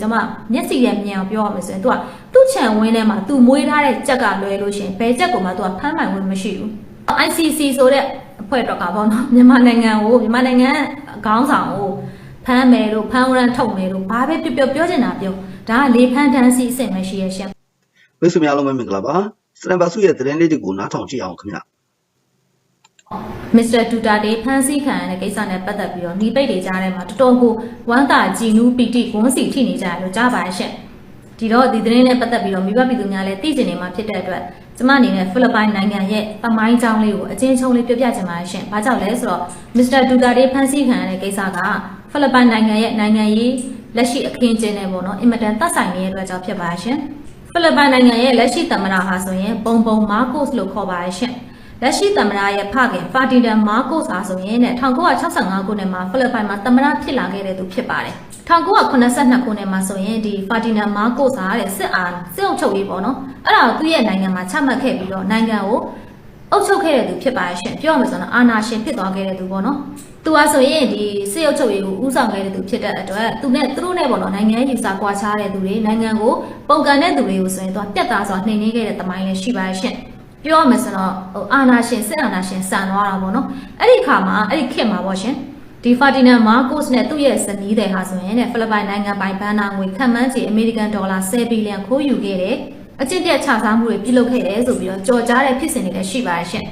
ကျွန်မမျက်စိရဲ့မြန်အောင်ပြောရမယ်ဆိုရင်သူကသူ့ခြံဝင်းထဲမှာသူမွေးထားတဲ့ကြက်ကလွဲလို့ရှင်ဘယ်ကြက်ကမှသူကဖမ်းမှန်ဝင်မရှိဘူး ICC ဆိုတဲ့အဖွဲ့တော်ကပေါ့နော်မြန်မာနိုင်ငံကိုမြန်မာနိုင်ငံခေါင်းဆောင်ကိုဖမ်းမယ်လို့ဖမ်းဝရမ်းထုတ်မယ်လို့ဘာပဲပြောပြောပြောချင်တာပြောဒါကလေဖမ်းတန်းစီအစ်စ်မရှိရဲ့ရှင်မိတ်ဆွေများလုံးပဲမင်္ဂလာပါစတန်ဘာစုရဲ့သတင်းလေးတွေကိုနားထောင်ကြည့်အောင်ခင်ဗျာ မစ္စတာဒူတာတေဖန်ဆီးခံရတဲ့ကိစ္စနဲ့ပတ်သက်ပြီးတော့နှီးပိတ်တွေကြားထဲမှာတော်တော်ကိုဝမ်းသာကြည်နူးပီတိဝန်စီထိနေကြတယ်လို့ကြားပါရဲ့ရှင့်ဒီတော့ဒီသတင်းနဲ့ပတ်သက်ပြီးတော့မိဘပြည်သူများလည်းသိကျင်နေမှာဖြစ်တဲ့အတွက်ကျမအနေနဲ့ဖိလစ်ပိုင်နိုင်ငံရဲ့ပမိုင်းကြောင်းလေးကိုအချင်းချင်းလေးပြပြချင်ပါရဲ့ရှင့်။ဘာကြောင့်လဲဆိုတော့မစ္စတာဒူတာတေဖန်ဆီးခံရတဲ့ကိစ္စကဖိလစ်ပိုင်နိုင်ငံရဲ့နိုင်ငံရေးလက်ရှိအခင်းကျင်းနေပေါ့နော်အင်မတန်သက်ဆိုင်နေတဲ့အတွက်ကြောင့်ဖြစ်ပါရဲ့ရှင့်။ဖိလစ်ပိုင်နိုင်ငံရဲ့လက်ရှိသမ္မတဟာဆိုရင်ပုံပုံမာကိုစ်လို့ခေါ်ပါရဲ့ရှင့်။ လက်ရှိသမ္မတရဲ့ဖခင်ဖာတီဒန်မာကိုစ်အားဆိုရင်တဲ့1965ခုနှစ်မှာဖိလစ်ပိုင်မှာသမ္မတဖြစ်လာခဲ့တဲ့သူဖြစ်ပါတယ်1982ခုနှစ်မှာဆိုရင်ဒီဖာတီဒန်မာကိုစ်အားတဲ့စစ်အားစစ်အုပ်ချုပ်ရေးပေါ့နော်အဲ့ဒါကိုသူ့ရဲ့နိုင်ငံမှာချမှတ်ခဲ့ပြီးတော့နိုင်ငံကိုအုပ်ချုပ်ခဲ့တဲ့သူဖြစ်ပါရဲ့ရှင်ပြောရမယ်ဆိုတော့အာနာရှင်ဖြစ်သွားခဲ့တဲ့သူပေါ့နော်သူအားဆိုရင်ဒီစစ်အုပ်ချုပ်ရေးကိုဦးဆောင်ခဲ့တဲ့သူဖြစ်တဲ့အတွက်သူနဲ့သူတို့နဲ့ပေါ့နော်နိုင်ငံရေးယူဆကွာခြားတဲ့သူတွေနိုင်ငံကိုပုံကန်တဲ့သူတွေကိုဆိုရင်သူကတက်သားစွာနှိမ်နင်းခဲ့တဲ့တမိုင်းလည်းရှိပါရဲ့ရှင် ပြောရမယ်ဆိုတော့ဟိုအာနာရှင်စစ်အာနာရှင်ဆန်သွားတာပေါ့နော်အဲ့ဒီခါမှာအဲ့ဒီခေတ်မှာပေါ့ရှင်ဒီဖာတီနန်မာကိုစ်နဲ့သူ့ရဲ့ဇနီးတဲ့ဟာဆိုရင်တဲ့ဖိလစ်ပိုင်နိုင်ငံပိုင်ဘဏ္ဍာငွေခံမှန်းချေအမေရိကန်ဒေါ်လာ10ဘီလီယံခိုးယူခဲ့တယ်အကျင့်ပြတ်ချစားမှုတွေပြုလုပ်ခဲ့တယ်ဆိုပြီးတော့ကြော်ကြားတဲ့ဖြစ်စဉ်တွေလည်းရှိပါတယ်ရှင်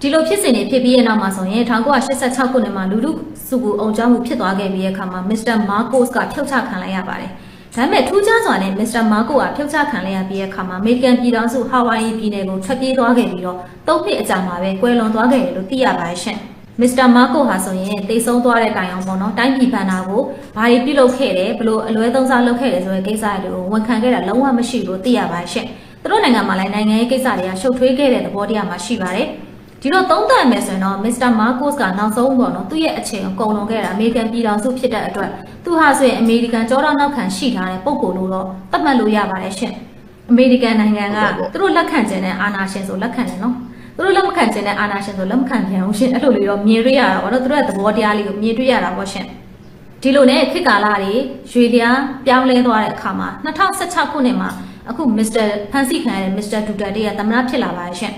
ဒီလိုဖြစ်စဉ်တွေဖြစ်ပြီးရဲ့နောက်မှာဆိုရင်1986ခုနှစ်မှာလူလူစုကူအောင်ကြောင်းမှုဖြစ်သွားခဲ့ပြီးတဲ့အခါမှာမစ္စတာမာကိုစ်ကဖျောက်ချခံလိုက်ရပါတယ် ဒါပေမဲ့ထူးခြားစွာနဲ့မစ္စတာမာကိုကဖျောက်ချခံလိုက်ရပြီးတဲ့အခါမှာအမေရိကန်ပြည်ထောင်စုဟာဝိုင်ယီပြည်နယ်ကိုထွက်ပြေးသွားခဲ့ပြီးတော့သုံးနှစ်အကြာမှာပဲကွယ်လွန်သွားခဲ့တယ်လို့သိရပါတယ်ရှင်။မစ္စတာမာကိုဟာဆိုရင်တိတ်ဆုံးသွားတဲ့တိုင်အောင်ပေါ့နော်တိုင်းပြည်ဘဏ္ဍာကိုဘာတွေပြုလုပ်ခဲ့တယ်ဘလို့အလွဲသုံးစားလုပ်ခဲ့တယ်ဆိုတဲ့ကိစ္စတွေကိုဝန်ခံခဲ့တာလုံးဝမရှိဘူးလို့သိရပါတယ်ရှင်။သူတို့နိုင်ငံမှာလည်းနိုင်ငံရေးကိစ္စတွေကရှုပ်ထွေးခဲ့တဲ့သဘောတရားမှရှိပါတယ်။ ဒီတော့သုံးသပ်မယ်ဆိုရင်တော့မစ္စတာမာကိုစ်ကနောက်ဆုံးပေါ့နော်သူ့ရဲ့အချိန်ကိုကုန်လွန်ခဲ့တာအမေရိကန်ပြည်ထောင်စုဖြစ်တဲ့အတွက်သူဟာဆိုရင်အမေရိကန်ကြောတော်နောက်ခံရှိထားတဲ့ပုံကိုယ်လို့တော့သတ်မှတ်လို့ရပါတယ်ရှင်အမေရိကန်နိုင်ငံကသူတို့လက်ခံခြင်းနဲ့အာဏာရှင်ဆိုလက်ခံတယ်နော်သူတို့လက်မခံခြင်းနဲ့အာဏာရှင်ဆိုလက်မခံပြန်ဘူးရှင်အဲ့လိုလေးတော့မြင်တွေ့ရတာပေါ့နော်သူတို့ရဲ့သဘောတရားလေးကိုမြင်တွေ့ရတာပေါ့ရှင်ဒီလိုနဲ့ခေတ်ကာလတွေရွေတရားပြောင်းလဲသွားတဲ့အခါမှာ2016ခုနှစ်မှာအခုမစ္စတာဖန်စီခံရတဲ့မစ္စတာဒူတာတေးကသမ္မတဖြစ်လာပါတယ်ရှင်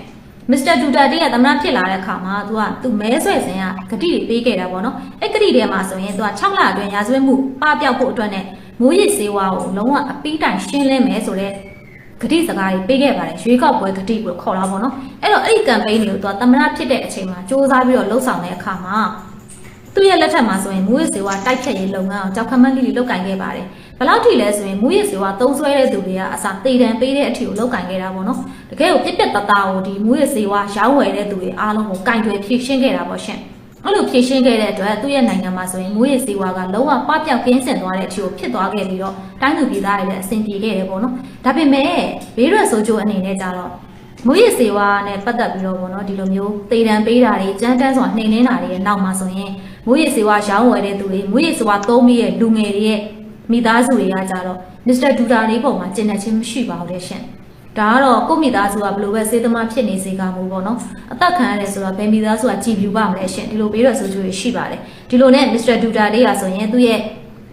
မစ္စတာဒူတာတေးကသမ္မတဖြစ်လာတဲ့အခါမှာသူကသူမဲဆွဲစဉ်ကဂတိတွေပေးခဲ့တာပေါ့နော်အဲ့ဂတိထဲမှာဆိုရင်သူက6လအတွင်းရာဇဝတ်မှုပပျောက်ဖို့အတွက်နဲ့မိုးရစ်စေဝါကိုလုံးဝအပီးတိုင်ရှင်းလင်းမယ်ဆိုတဲ့ဂတိစကားတွေပေးခဲ့ပါတယ်ရွေးကောက်ပွဲဂတိကိုခေါ်တာပေါ့နော်အဲ့တော့အဲ့ဒီကမ်ပိန်းတွေကိုသူကသမ္မတဖြစ်တဲ့အချိန်မှာစ조사ပြီးတော့လှုပ်ဆောင်တဲ့အခါမှာသူ့ရဲ့လက်ထက်မှာဆိုရင်မိုးရစ်စေဝါတိုက်ဖြတ်ရေးလုပ်ငန်းအောင်ကြောက်ခမန်းလေးတွေလုပ်ကင်ခဲ့ပါတယ် ဘယ်လောက်ထိလဲဆိုရင်မိုးရစ်စေဝါသုံးဆွဲတဲ့သူတွေကအစားတေတံပေးတဲ့အထီကိုလုပ်ကင်ခဲ့တာပေါ့နော်တကယ်ကိုပြက်ပြက်တသားကိုဒီမိုးရစ်စေဝါရောင်းဝယ်တဲ့သူတွေအားလုံးကိုကင်တွေဖြည့်ရှင်းခဲ့တာပေါ့ရှင်အဲ့လိုဖြည့်ရှင်းခဲ့တဲ့အတွက်သူ့ရဲ့နိုင်ငံမှာဆိုရင်မိုးရည်စေဝါကလုံးဝပပျောက်ကင်းစင်သွားတဲ့အထိကိုဖြစ်သွားခဲ့ပြီးတော့တိုင်းသူပြည်သားတွေလည်းအဆင်ပြေခဲ့တယ်ပေါ့နော်ဒါပေမဲ့ဘေးရွက်ဆိုးကျိုးအနေနဲ့ကြတော့မိုးရည်စေဝါနဲ့ပတ်သက်ပြီးတော့ပေါ့နော်ဒီလိုမျိုးသေတံပေးတာတွေကြမ်းတမ်းစွာနှိမ်နှင်းတာတွေရဲ့နောက်မှာဆိုရင်မိုးရည်စေဝါရောင်းဝယ်တဲ့သူတွေမိုးရည်စေဝါသုံးပြီးရဲ့လူငယ်တွေရဲ့ မိသားစုတွေကကြတော့မစ္စတာဒူတာလေးပုံမှာကျင့်တဲ့ချင်းမရှိပါဘူးလေရှင်ဒါကတော့ကိုမိသားစုကဘယ်လိုပဲစေသမားဖြစ်နေစေကမူပေါ့နော်အသက်ခံရတယ်ဆိုတော့ဘယ်မိသားစုကကြည်ပြူပါမလဲရှင်ဒီလိုပေးတော့ဆိုချိုးရှိပါတယ်ဒီလိုနဲ့မစ္စတာဒူတာလေးကဆိုရင်သူ့ရဲ့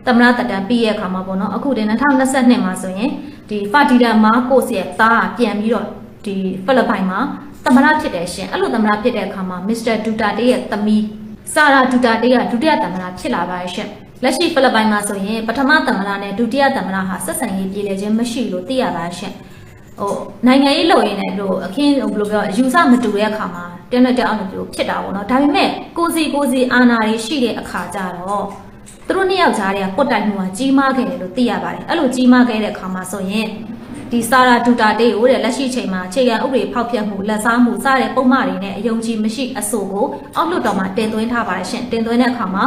သမရတတန်ပြီးရဲ့အခါမှာပေါ့နော်အခုတင်2022မှာဆိုရင်ဒီဖာတီဒါမာကိုစ်ရဲ့သားကပြန်ပြီးတော့ဒီဖိလစ်ပိုင်မှာသမရဖြစ်တယ်ရှင်အဲ့လိုသမရဖြစ်တဲ့အခါမှာမစ္စတာဒူတာတေးရဲ့သမီးဆာရာဒူတာတေးကဒုတိယသမရဖြစ်လာပါရဲ့ရှင် လက်ရှိဖိလစ်ပိုင်မှာဆိုရင်ပထမသမရနဲ့ဒုတိယသမရဟာဆက်ဆံရေးပြည်လည်ခြင်းမရှိလို့သိရပါရှင်ဟိုနိုင်ငံရေးလုပ်ရင်းနဲ့တို့အခင်းဟိုဘယ်လိုပြောအယူဆမတူတဲ့အခါမှာတန်းတဲ့အောင်လို့ဖြစ်တာပေါ့နော်ဒါပေမဲ့ကိုစီကိုစီအာနာတွေရှိတဲ့အခါကျတော့သူတို့နှစ်ယောက်ကြားထဲကပွတ်တိုက်မှုကကြီးမားခဲ့တယ်လို့သိရပါတယ်အဲ့လိုကြီးမားခဲ့တဲ့အခါမှာဆိုရင်ဒီစာရာဒူတာတေးကိုတဲ့လက်ရှိချိန်မှာခြေခံဥပဒေဖောက်ဖျက်မှုလက်စားမှုစတဲ့ပုံမှန်တွေနဲ့အယုံကြည်မရှိအဆိုကိုအောက်လွှတ်တော်မှာတင်သွင်းထားပါတယ်ရှင်တင်သွင်းတဲ့အခါမှာ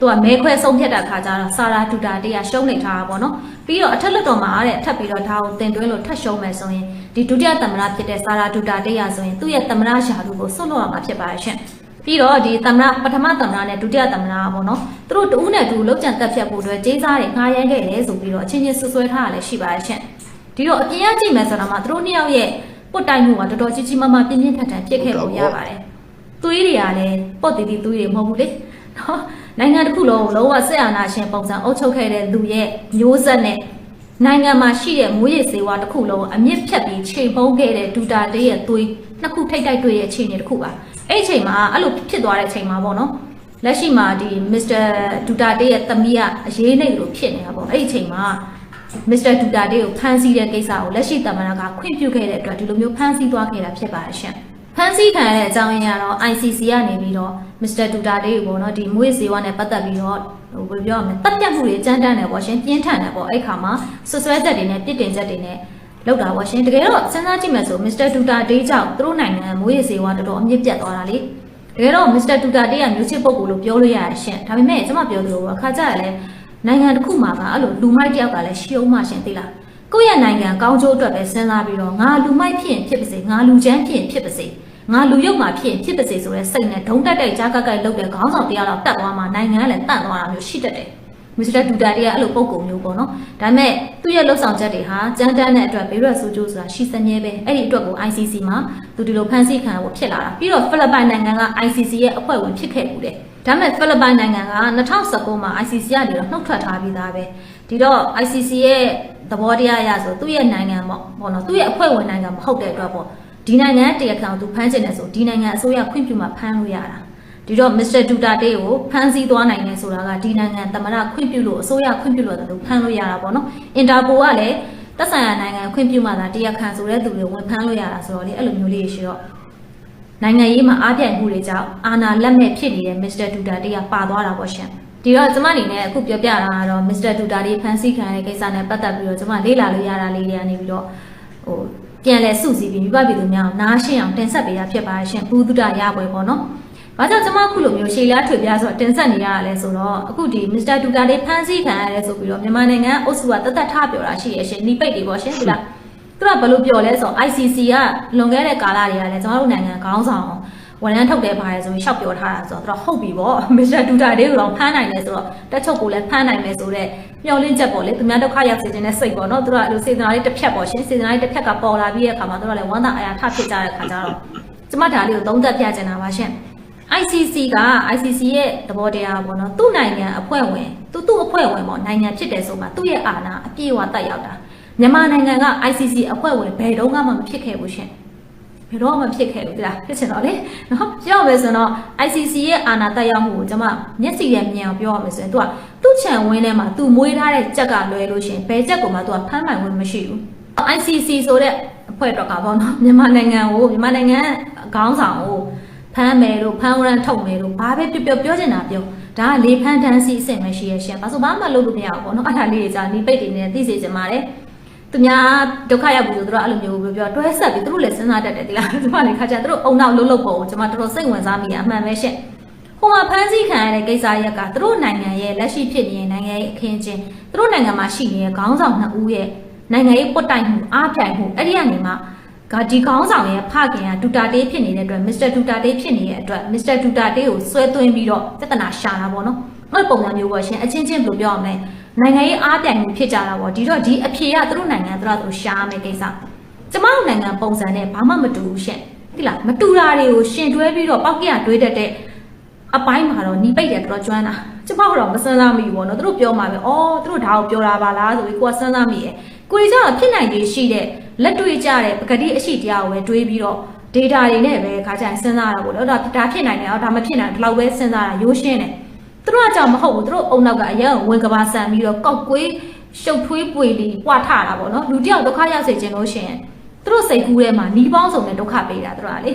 သူကမဲခွဲဆုံးဖြတ်တဲ့အခါကျတော့စာရာဒူတာတေးကရှုံးနေထားတာပေါ့နော်ပြီးတော့အထက်လွှတ်တော်မှာတဲ့ထပ်ပြီးတော့ဒါကိုတင်သွင်းလို့ထပ်ရှုံးမယ်ဆိုရင်ဒီဒုတိယသမ္မတဖြစ်တဲ့စာရာဒူတာတေးရဆိုရင်သူ့ရဲ့သမ္မတရာထူးကိုဆွတ်လွတ်ရမှာဖြစ်ပါတယ်ရှင်ပြီးတော့ဒီသမ္မတပထမသမ္မတနဲ့ဒုတိယသမ္မတပေါ့နော်သူတို့တူးနဲ့တူလောက်ကြံတက်ဖြတ်ဖို့အတွက်ဂျေးစားတွေငှားရမ်းခဲ့တယ်ဆိုပြီးတော့အချင်းချင်းဆွဆွဲထားရလည်းရှိပါတယ်ရှင်ဒီတော့အပြင်ကကြည့်မယ်ဆိုတော့မှသူတို့နှစ်ယောက်ရဲ့ပုတ်တိုင်မှုကတော်တော်ကြီးကြီးမားမားပြင်းပြင်းထန်ထန်ဖြစ်ခဲ့ပုံရပါတယ်သွေးတွေကလည်းပေါ့တီတီသွေးတွေမဟုတ်ဘူးလေနော် နိုင်ငံတစ်ခုလုံးကိုလုံးဝဆက်အာဏာရှင်ပုံစံအုပ်ချုပ်ခဲ့တဲ့လူရဲ့မျိုးဆက်နဲ့နိုင်ငံမှာရှိတဲ့မွေးရစေဝါတစ်ခုလုံးကိုအမြင့်ဖြတ်ပြီးချိန်ပုံးခဲ့တဲ့ဒူတာတေးရဲ့သွေးနှစ်ခုထိတ်တိုက်တွေ့ရဲ့အခြေအနေတစ်ခုပါအဲ့ဒီအချိန်မှာအဲ့လိုဖြစ်သွားတဲ့အချိန်မှာပေါ့နော်လက်ရှိမှာဒီမစ္စတာဒူတာတေးရဲ့သမီးကအရေးနေလို့ဖြစ်နေတာပေါ့အဲ့ဒီအချိန်မှာမစ္စတာဒူတာတေးကိုဖမ်းဆီးတဲ့ကိစ္စကိုလက်ရှိတမန်တော်ကခွင့်ပြုခဲ့တဲ့အတွက်ဒီလိုမျိုးဖမ်းဆီးသွားခဲ့တာဖြစ်ပါရဲ့ရှင်။ဖမ်းဆီးခံရတဲ့အကြောင်းရင်းကတော့ ICC ကနေပြီးတော့ မစ္စတာဒူတာတေးကိုပေါ့နော်ဒီမွေးစေဝါနဲ့ပတ်သက်ပြီးတော့ဟိုဘယ်ပြောရမလဲတပ်ပြတ်မှုတွေကြမ်းတမ်းတယ်ပေါ့ရှင်ပြင်းထန်တယ်ပေါ့အဲ့ခါမှာဆွဆွဲချက်တွေနဲ့ပြစ်တင်ချက်တွေနဲ့လောက်တာပေါ့ရှင်တကယ်တော့စဉ်းစားကြည့်မယ်ဆိုမစ္စတာဒူတာတေးကြောင့်သူတို့နိုင်ငံမွေးစေဝါတော်တော်အမြင့်ပြတ်သွားတာလေတကယ်တော့မစ္စတာဒူတာတေးကမျိုးချစ်ပုဂ္ဂိုလ်လို့ပြောလို့ရရရှင်ဒါပေမဲ့ကျွန်မပြောသလိုအခါကျရလဲနိုင်ငံတစ်ခုမှာကအဲ့လိုလူမိုက်တယောက်ကလည်းရှုံးမှရှင်သိလားကိုယ့်ရဲ့နိုင်ငံကောင်းကျိုးအတွက်ပဲစဉ်းစားပြီးတော့ငါလူမိုက်ဖြစ်ရင်ဖြစ်ပါစေငါလူချမ်းဖြစ်ရင်ဖြစ်ပါစေ ငါလူရုပ်မှာဖြစ်ရင်ဖြစ်ပါစေဆိုတဲ့စိတ်နဲ့ဒုံတက်တဲ့ကြားကက်ကိုက်လုပ်တဲ့ခေါင်းဆောင်တရားတော့တတ်သွားမှနိုင်ငံကလည်းတန့်သွားတာမျိုးရှိတတ်တယ်မစ္စတာဒူတာတွေကအဲ့လိုပုံကုံမျိုးပေါ့နော်ဒါပေမဲ့သူ့ရဲ့လှုပ်ဆောင်ချက်တွေဟာကြမ်းတမ်းတဲ့အတွက်ဘေးရွက်ဆိုးကျိုးဆိုတာရှိစမြဲပဲအဲ့ဒီအတွက်ကို ICC မှာသူဒီလိုဖန်ဆီးခံရဖို့ဖြစ်လာတာပြီးတော့ဖိလစ်ပိုင်နိုင်ငံက ICC ရဲ့အဖွဲ့ဝင်ဖြစ်ခဲ့ဘူးတယ်ဒါပေမဲ့ဖိလစ်ပိုင်နိုင်ငံက2019မှာ ICC ကနေတော့နှုတ်ထွက်ထားပြီးသားပဲဒီတော့ ICC ရဲ့သဘောတရားအရဆိုသူ့ရဲ့နိုင်ငံပေါ့ပေါ့နော်သူ့ရဲ့အဖွဲ့ဝင်နိုင်ငံမဟုတ်တဲ့အတွက်ပေါ့ ဒီနိုင်ငံတရားခံကိုသူဖမ်းချင်တယ်ဆိုဒီနိုင်ငံအစိုးရခွင့်ပြုမှဖမ်းလို့ရတာဒီတော့မစ္စတာဒူတာတေးကိုဖမ်းဆီးသွားနိုင်တယ်ဆိုတာကဒီနိုင်ငံသမ္မတခွင့်ပြုလို့အစိုးရခွင့်ပြုလို့သူဖမ်းလို့ရတာပေါ့နော်အင်တာပိုကလည်းသက်ဆိုင်ရာနိုင်ငံခွင့်ပြုမှသာတရားခံဆိုတဲ့သူတွေဝင်ဖမ်းလို့ရတာဆိုတော့လေအဲ့လိုမျိုးလေးရှိတော့နိုင်ငံရေးမှာအားပြိုင်မှုတွေကြောင့်အာဏာလက်မဲ့ဖြစ်နေတဲ့မစ္စတာဒူတာတေးကပါသွားတာပေါ့ရှင်ဒီတော့ကျမအနေနဲ့အခုပြောပြတာကတော့မစ္စတာဒူတာတေးဖမ်းဆီးခံရတဲ့ကိစ္စနဲ့ပတ်သက်ပြီးတော့ကျမလေ့လာလို့ရတာလေးတွေကနေပြီးတော့ဟို ပြန်လဲစုစည်းပြီးမိဘပြည်သူများအောင်နားရှင်းအောင်တင်ဆက်ပေးရဖြစ်ပါရှင်ဘူးတုဒရပွဲပေါ့နော်။ဘာကြောင့်ကျမအခုလိုမျိုးရှေးလားထွေပြားဆိုတော့တင်ဆက်နေရတာလဲဆိုတော့အခုဒီမစ္စတာဒူတာလေးဖမ်းဆီးခံရတယ်ဆိုပြီးတော့မြန်မာနိုင်ငံအုပ်စုကတသက်ထားပြောတာရှိရရှင်။နီးပိတ်တွေပေါ့ရှင်ဒီလား။သူကဘယ်လိုပြောလဲဆိုတော့ ICC ကလွန်ခဲ့တဲ့ကာလတွေကလည်းကျမတို့နိုင်ငံခေါင်းဆောင် ဝန်ထမ်းထုတ်တယ်ပါတယ်ဆိုပြီးရှောက်ပြောထားတာဆိုတော့သူကဟုတ်ပြီပေါ့မစ္စတာဒူတာလေးကိုတော့ဖမ်းနိုင်တယ်ဆိုတော့တက်ချုပ်ကိုလည်းဖမ်းနိုင်မယ်ဆိုတော့မျှော်လင့်ချက်ပေါ့လေသူများဒုက္ခရောက်စေခြင်းနဲ့စိတ်ပေါ့နော်သူကအဲ့လိုစေတနာလေးတစ်ဖြတ်ပေါ့ရှင်စေတနာလေးတစ်ဖြက်ကပေါ်လာပြီးတဲ့အခါမှာသူကလည်းဝမ်းသာအားရထဖြစ်ကြတဲ့အခါကျတော့ကျမဒါလေးကိုသုံးသပ်ပြချင်တာပါရှင် ICC က ICC ရဲ့သဘောတရားပေါ့နော်သူ့နိုင်ငံအဖွဲ့ဝင်သူသူ့အဖွဲ့ဝင်ပေါ့နိုင်ငံဖြစ်တယ်ဆိုမှသူ့ရဲ့အာဏာအပြည့်အဝတက်ရောက်တာမြန်မာနိုင်ငံက ICC အဖွဲ့ဝင်ဘယ်တော့မှမဖြစ်ခဲ့ဘူးရှင် ဘယ်တော့မှဖြစ်ခဲ့ဘူးတိလားဖြစ်ချင်တော့လေနော်ပြောရမယ်ဆိုတော့ ICC ရဲ့အာဏာတက်ရောက်မှုကိုကျွန်မမျက်စိနဲ့မြင်အောင်ပြောရမယ်ဆိုရင်သူကသူ့ခြံဝင်းထဲမှာသူမွေးထားတဲ့ကြက်ကလွဲလို့ရှင်ဘယ်ကြက်ကိုမှသူကဖမ်းပိုင်ဝင်မရှိဘူး ICC ဆိုတဲ့အဖွဲ့တော့ကပေါ့နော်မြန်မာနိုင်ငံကိုမြန်မာနိုင်ငံခေါင်းဆောင်ကိုဖမ်းမယ်လို့ဖမ်းဝရမ်းထုတ်မယ်လို့ဘာပဲပြောပြောပြောချင်တာပြောဒါကလေဖမ်းတန်းစီအစ်စ်မရှိရရှင်ဘာလို့ဘာမှလုပ်လို့မရဘူးပေါ့နော်အဲ့ဒါလေးတွေကြာဒီပိတ်တွေနဲ့သိစေချင်ပါတယ် သူများဒုက္ခရောက်ပြီဆိုတော့အဲ့လိုမျိုးပြောပြောတွဲဆက်ပြီးသူတို့လည်းစဉ်းစားတတ်တယ်ဒီလားဒီမှာလေခါကျသူတို့အုံနောက်လှုပ်လှုပ်ပေါ်ကိုကျွန်မတော်တော်စိတ်ဝင်စားမိတာအမှန်ပဲရှင်ဟိုမှာဖမ်းဆီးခံရတဲ့ကိစ္စရက်ကသူတို့နိုင်ငံရဲ့လက်ရှိဖြစ်နေတဲ့နိုင်ငံရဲ့အခင်းချင်းသူတို့နိုင်ငံမှာရှိနေတဲ့ခေါင်းဆောင်နှစ်ဦးရဲ့နိုင်ငံရေးပွတ်တိုင်မှုအားပြိုင်မှုအဲ့ဒီကနေမှကဒီခေါင်းဆောင်ရဲ့ဖခင်ကဒူတာတေးဖြစ်နေတဲ့အတွက်မစ္စတာဒူတာတေးဖြစ်နေတဲ့အတွက်မစ္စတာဒူတာတေးကိုဆွဲသွင်းပြီးတော့ပြဿနာရှာတာပေါ့နော်အဲ့ပုံစံမျိုးပေါ့ရှင်အချင်းချင်းဘယ်လိုပြောရမလဲ နိုင်ငံရေးအားပြိုင်မှုဖြစ်ကြတာပေါ့ဒီတော့ဒီအဖြေကသူတို့နိုင်ငံသူတို့သူရှာမယ်ကိစ္စကျမတို့နိုင်ငံပုံစံနဲ့ဘာမှမတူဘူးရှင်ဒီလားမတူတာတွေကိုရှင်တွဲပြီးတော့ပောက်ကရတွေးတတ်တဲ့အပိုင်းမှာတော့หนีပိတ်တယ်တော်တော်ကျွမ်းတာကျမကတော့မစမ်းစားမိဘူးပေါ့နော်သူတို့ပြောမှာပဲအော်သူတို့ဒါကိုပြောတာပါလားဆိုပြီးကိုကစမ်းစားမိရဲ့ကိုကြီးကဖြစ်နိုင်သေးရှိတဲ့လက်တွေ့ကြတဲ့ပကတိအရှိတရားကိုပဲတွေးပြီးတော့ data တွေနဲ့ပဲခါကြရင်စဉ်းစားတာပေါ့လေအဲ့ဒါဒါဖြစ်နိုင်တယ်အော်ဒါမဖြစ်နိုင်ဒီလောက်ပဲစဉ်းစားတာရိုးရှင်းတယ် သူတို့ကကြောင့်မဟုတ်ဘူးသူတို့အုံနောက်ကအရင်ဝင်ကဘာဆန်ပြီးတော့ကောက်ကွေးရှုပ်ထွေးပွေလီပွားထတာပေါ့နော်လူတယောက်ဒုက္ခရောက်စေခြင်းလို့ရှိရင်သူတို့စိတ်ကူးထဲမှာနှီးပေါင်းစုံနဲ့ဒုက္ခပေးတာသူတို့ကလေ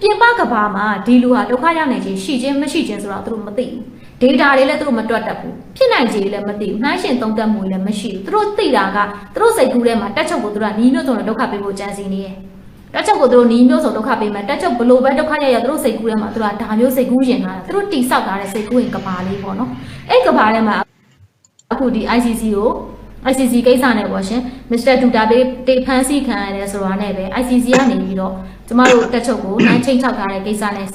ပြင်ပကဘာမှာဒီလူဟာဒုက္ခရောက်နေခြင်းရှိခြင်းမရှိခြင်းဆိုတော့သူတို့မသိဘူး data တွေလည်းသူတို့မတွက်တတ်ဘူးဖြစ်နိုင်ခြေလည်းမသိဘူးနှိုင်းရှင်သုံးသပ်မှုလည်းမရှိဘူးသူတို့သိတာကသူတို့စိတ်ကူးထဲမှာတက်ချုပ်ကိုသူတို့ကနီးမျိုးစုံနဲ့ဒုက္ခပေးဖို့ကြံစီနေတယ် တက်ချုပ်ကိုသူတို့နီးမျိုးစုံဒုက္ခပေးမယ်တက်ချုပ်ဘလို့ပဲဒုက္ခရရသူတို့စိတ်ကူးထဲမှာသူတို့ကဒါမျိုးစိတ်ကူးရင်လာတာသူတို့တိဆောက်ထားတဲ့စိတ်ကူးရင်ကဘာလေးပေါ့နော်အဲ့ကဘာထဲမှာအခုဒီ ICC ကို ICC ကိစ္စနဲ့ပေါ့ရှင်မစ္စတာဒူတာဘေးတေဖန်စီခံရတယ်ဆိုတာနဲ့ပဲ ICC ကနေပြီးတော့ကျမတို့တက်ချုပ်ကိုနှိုင်းချိန်ထောက်ထားတဲ့ကိစ္စနဲ့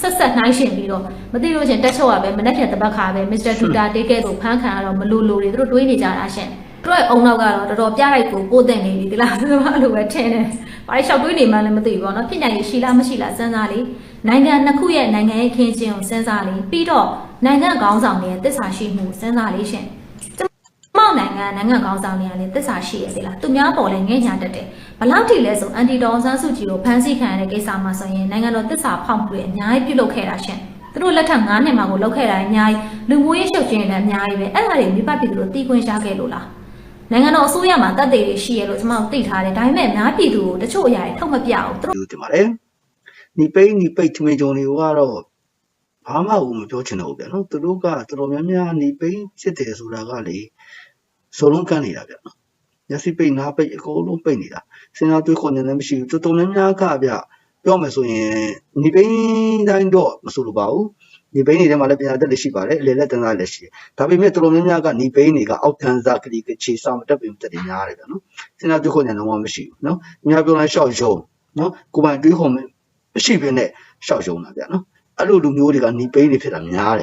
ဆက်ဆက်နှိုင်းရှင်ပြီးတော့မသိလို့ရှင်တက်ချုပ်ကပဲမနေ့ဖြန်တပတ်ခါပဲမစ္စတာဒူတာတေကဲကိုဖမ်းခံရတော့မလိုလိုတွေသူတို့တွေးနေကြတာရှင် သူတို့ရဲ့အုံနောက်ကတော့တော်တော်ပြလိုက်ကိုပို့တဲ့နေပြီဒီလားကျမအဲ့လိုပဲထင်တယ်။ဘာလို့ရှောက်တွေးနေမှလည်းမသိဘူးပေါ့နော်။ဖြစ်နိုင်ရရှိလားမရှိလားစဉ်းစားလေ။နိုင်ငံနှစ်ခုရဲ့နိုင်ငံရေးခင်းချင်းကိုစဉ်းစားလေပြီးတော့နိုင်ငံခေါင်းဆောင်တွေရဲ့တစ္ဆာရှိမှုကိုစဉ်းစားလေရှင်ကျမောက်နိုင်ငံနိုင်ငံခေါင်းဆောင်တွေကလည်းတစ္ဆာရှိရသေးလားသူများပေါ်လဲငဲ့ညာတတ်တယ်ဘလောက်ထိလဲဆိုအန်တီဒေါ်ဆန်းစုကြည်ကိုဖမ်းဆီးခံရတဲ့ကိစ္စမှာဆိုရင်နိုင်ငံတော်တစ္ဆာဖောက်မှုတွေအများကြီးပြုလုပ်ခဲ့တာရှင်သူတို့လက်ထက်9နှစ်မှာကိုလုပ်ခဲ့တာအများကြီးလူမျိုးရေးရှုပ်ခြင်းတွေလည်းအများကြီးပဲအဲ့ဒါတွေမိဘပြည်သူတို့တီးခွင့်ရှားခဲ့လို့လား နိုင်ငံတော်အစိုးရမှာတတ်သိတွေရှိရလို့ကျွန်မတို့သိထားတယ်ဒါပေမဲ့အများပြည်သူကိုတချို့အရာတွေထုတ်မပြဘူးသူတို့ဒီတင်ပါတယ်ဒီပိန်းဒီပိတ်ထမင်းကြုံတွေကတော့ဘာမှမပြောချင်တော့ဘူးဗျာနော်သူတို့ကတော်တော်များများဒီပိန်းဖြစ်တယ်ဆိုတာကလေစုံလုံးကန်းနေတာဗျာနော်ရစီပိတ်နားပိတ်အကုန်လုံးပိတ်နေတာစဉ်းစားတွေးခေါ်နေလည်းမရှိဘူးတော်တော်များများကဗျာပြောမယ်ဆိုရင်ဒီပိန်းတိုင်းတော့မဆိုလိုပါဘူး ဒီပိန်းတွေထဲမှာလည်းပြန်တက်လက်ရှိပါတယ်အလေလက်တန်းသားလည်းရှိတယ်ဒါပေမဲ့တော်တော်များများကဒီပိန်းတွေကအောက်တန်းစားကလေးကချေစာမတက်ပင်တက်တယ်များတယ်ဗျာနော်စဉ်းစားတွေးခေါ်နေတော့မရှိဘူးနော်အများပြောလိုက်ရှောက်ရုံနော်ကိုယ်ပိုင်တွေးခေါ်မယ်မရှိဘဲနဲ့ရှောက်ရှုံးတာဗျာနော်အဲ့လိုလူမျိုးတွေကหนีပိန်းတွေဖြစ်တာများတယ်